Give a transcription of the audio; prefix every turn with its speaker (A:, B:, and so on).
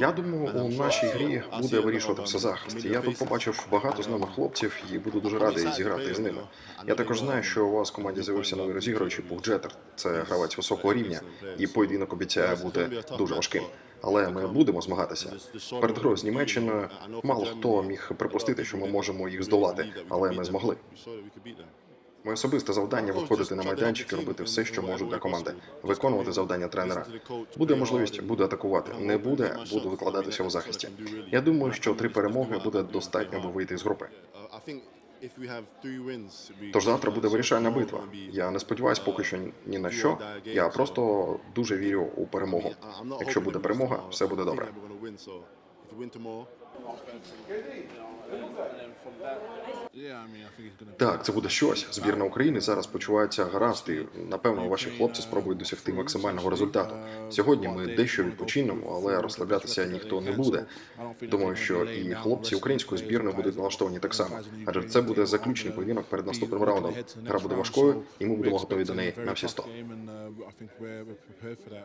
A: Я думаю, у нашій грі буде вирішувати все захист. Я тут побачив багато знайомих хлопців і буду дуже радий зіграти з ними. Я також знаю, що у вас в команді з'явився новий розігруючий Пух Джетер. Це гравець високого рівня, і поєдинок обіцяє бути дуже важким. Але ми будемо змагатися. Перед грою з Німеччиною мало хто міг припустити, що ми можемо їх здолати, але ми змогли. Моє особисте завдання виходити на майданчик і робити все, що можу для команди, виконувати завдання тренера. Буде можливість, буду атакувати. Не буде, буду викладатися у захисті. Я думаю, що три перемоги буде достатньо, аби вийти з групи. Тож завтра буде вирішальна битва. Я не сподіваюся поки що ні на що. Я просто дуже вірю у перемогу. Якщо буде перемога, все буде добре. Так, це буде щось. Збірна України зараз почувається гаразд, і напевно ваші хлопці спробують досягти максимального результату. Сьогодні ми дещо відпочинемо, але розслаблятися ніхто не буде. Думаю, що і хлопці української збірної будуть налаштовані так само, адже це буде заключний поєдинок перед наступним раундом. Гра буде важкою, і ми будемо готові до неї на всі 100.
B: uh,